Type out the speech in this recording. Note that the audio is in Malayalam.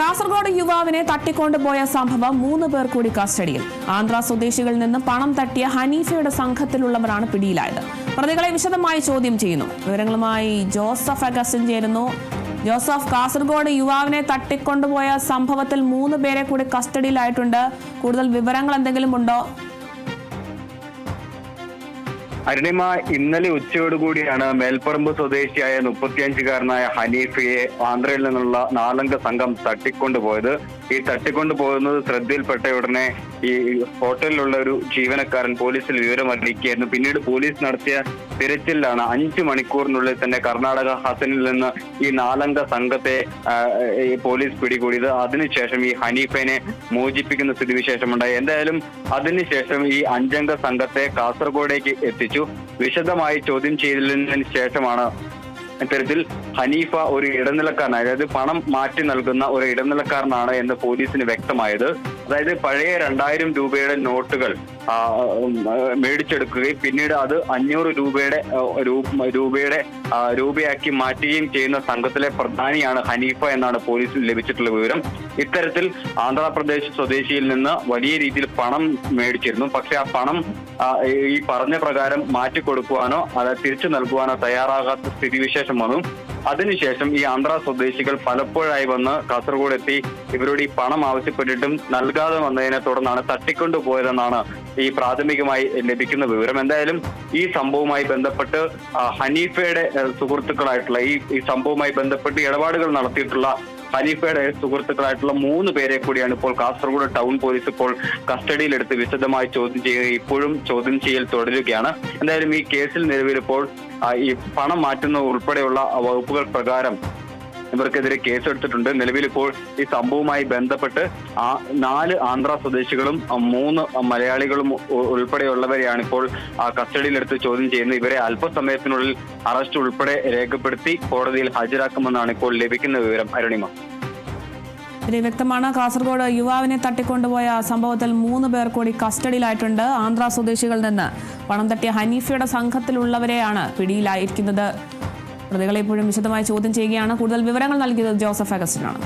കാസർഗോഡ് യുവാവിനെ തട്ടിക്കൊണ്ടുപോയ സംഭവം മൂന്ന് പേർ കൂടി കസ്റ്റഡിയിൽ. ആന്ധ്ര സ്വദേശികളിൽ നിന്ന് പണം തട്ടിയ ഹനീഫയുടെ സംഘത്തിലുള്ളവരാണ് പിടിയിലായത്. പ്രതികളെ വിശദമായി ചോദ്യം ചെയ്യുന്നു. വിവരങ്ങളുമായി ജോസഫ് അഗസ്റ്റിൻ ചേരുന്നു. ജോസഫ് കാസർഗോഡ് യുവാവിനെ തട്ടിക്കൊണ്ടുപോയ സംഭവത്തിൽ മൂന്ന് പേരെ കൂടി കസ്റ്റഡിയിലായിട്ടുണ്ട്. കൂടുതൽ വിവരങ്ങൾ എന്തെങ്കിലും ഉണ്ടോ? അരുണിമ ഇന്നലെ ഉച്ചയോടുകൂടിയാണ് മേൽപ്പറമ്പ് സ്വദേശിയായ മുപ്പത്തിയഞ്ചുകാരനായ ഹനീഫയെ ആന്ധ്രയിൽ നിന്നുള്ള നാലംഗ സംഘം തട്ടിക്കൊണ്ടുപോയത്. ഈ തട്ടിക്കൊണ്ടു പോകുന്നത് ശ്രദ്ധയിൽപ്പെട്ട ഉടനെ ഈ ഹോട്ടലിലുള്ള ഒരു ജീവനക്കാരൻ പോലീസിൽ വിവരം അറിയിക്കുകയായിരുന്നു. പിന്നീട് പോലീസ് നടത്തിയ തിരച്ചിലാണ് അഞ്ചു മണിക്കൂറിനുള്ളിൽ തന്നെ കർണാടക ഹസനിൽ നിന്ന് ഈ നാലംഗ സംഘത്തെ പോലീസ് പിടികൂടിയത്. അതിനുശേഷം ഈ ഹനീഫനെ മോചിപ്പിക്കുന്ന സ്ഥിതിവിശേഷമുണ്ടായി. എന്തായാലും അതിനുശേഷം ഈ അഞ്ചംഗ സംഘത്തെ കാസർഗോഡേക്ക് എത്തിച്ചു. വിശദമായി ചോദ്യം ചെയ്തതിന് ശേഷമാണ് ഇത്തരത്തിൽ ഹനീഫ ഒരു ഇടനിലക്കാരൻ അതായത് പണം മാറ്റി നൽകുന്ന ഒരു ഇടനിലക്കാരനാണ് എന്ന് പോലീസിന് വ്യക്തമായത്. അതായത് പഴയ രണ്ടായിരം രൂപയുടെ നോട്ടുകൾ മേടിച്ചെടുക്കുകയും പിന്നീട് അത് അഞ്ഞൂറ് രൂപയുടെ രൂപയുടെ രൂപയാക്കി മാറ്റുകയും ചെയ്യുന്ന സംഘത്തിലെ പ്രധാനിയാണ് ഹനീഫ എന്നാണ് പോലീസിൽ ലഭിച്ചിട്ടുള്ള വിവരം. ഇത്തരത്തിൽ ആന്ധ്രാപ്രദേശ് സ്വദേശിയിൽ നിന്ന് വലിയ രീതിയിൽ പണം മേടിച്ചിരുന്നു. പക്ഷെ ആ പണം ഈ പറഞ്ഞ പ്രകാരം മാറ്റിക്കൊടുക്കുവാനോ അത് തിരിച്ചു നൽകുവാനോ തയ്യാറാകാത്ത സ്ഥിതിവിശേഷം വന്നു. അതിനുശേഷം ഈ ആന്ധ്ര സ്വദേശികൾ പലപ്പോഴായി വന്ന് കാസർഗോഡ് എത്തി ഇവരോട് ഈ പണം ആവശ്യപ്പെട്ടിട്ടും നൽകാതെ വന്നതിനെ തുടർന്നാണ് തട്ടിക്കൊണ്ടുപോയതെന്നാണ് ഈ പ്രാഥമികമായി ലഭിക്കുന്ന വിവരം. എന്തായാലും ഈ സംഭവവുമായി ബന്ധപ്പെട്ട് ഹനീഫയുടെ സുഹൃത്തുക്കളായിട്ടുള്ള ഈ ഈ സംഭവവുമായി ബന്ധപ്പെട്ട് ഇടപാടുകൾ നടത്തിയിട്ടുള്ള ഹനീഫയുടെ സുഹൃത്തുക്കളായിട്ടുള്ള മൂന്ന് പേരെ കൂടിയാണ് ഇപ്പോൾ കാസർഗോഡ് ടൗൺ പോലീസ് ഇപ്പോൾ കസ്റ്റഡിയിലെടുത്ത് വിശദമായി ചോദ്യം ചെയ്യുക ഇപ്പോഴും ചോദ്യം ചെയ്യൽ തുടരുകയാണ്. എന്തായാലും ഈ കേസിൽ നിലവിൽ ഇപ്പോൾ ഈ പണം മാറ്റുന്ന ഉൾപ്പെടെയുള്ള വകുപ്പുകൾ പ്രകാരം ഇവർക്കെതിരെ കേസെടുത്തിട്ടുണ്ട്. നിലവിൽ ഇപ്പോൾ ഈ സംഭവവുമായി ബന്ധപ്പെട്ട് ആ നാല് ആന്ധ്ര സ്വദേശികളും മൂന്ന് മലയാളികളും ഉൾപ്പെടെയുള്ളവരെയാണ് ഇപ്പോൾ കസ്റ്റഡിയിലെടുത്ത് ചോദ്യം ചെയ്യുന്നത്. ഇവരെ അല്പസമയത്തിനുള്ളിൽ അറസ്റ്റ് ഉൾപ്പെടെ രേഖപ്പെടുത്തി കോടതിയിൽ ഹാജരാക്കുമെന്നാണ് ഇപ്പോൾ ലഭിക്കുന്ന വിവരം. അരുണിമ. ഇതിൽ വ്യക്തമാണ്. കാസർഗോഡ് യുവാവിനെ തട്ടിക്കൊണ്ടുപോയ സംഭവത്തിൽ മൂന്ന് പേർ കൂടി കസ്റ്റഡിയിലായിട്ടുണ്ട്. ആന്ധ്ര സ്വദേശികളിൽ നിന്ന് പണം തട്ടിയ ഹനീഫയുടെ സംഘത്തിലുള്ളവരെയാണ് പിടിയിലായിരിക്കുന്നത്. പ്രതികളെ ഇപ്പോഴും വിശദമായി ചോദ്യം ചെയ്യുകയാണ്. കൂടുതൽ വിവരങ്ങൾ നൽകിയത് ജോസഫ് അഗസ്റ്റിനാണ്.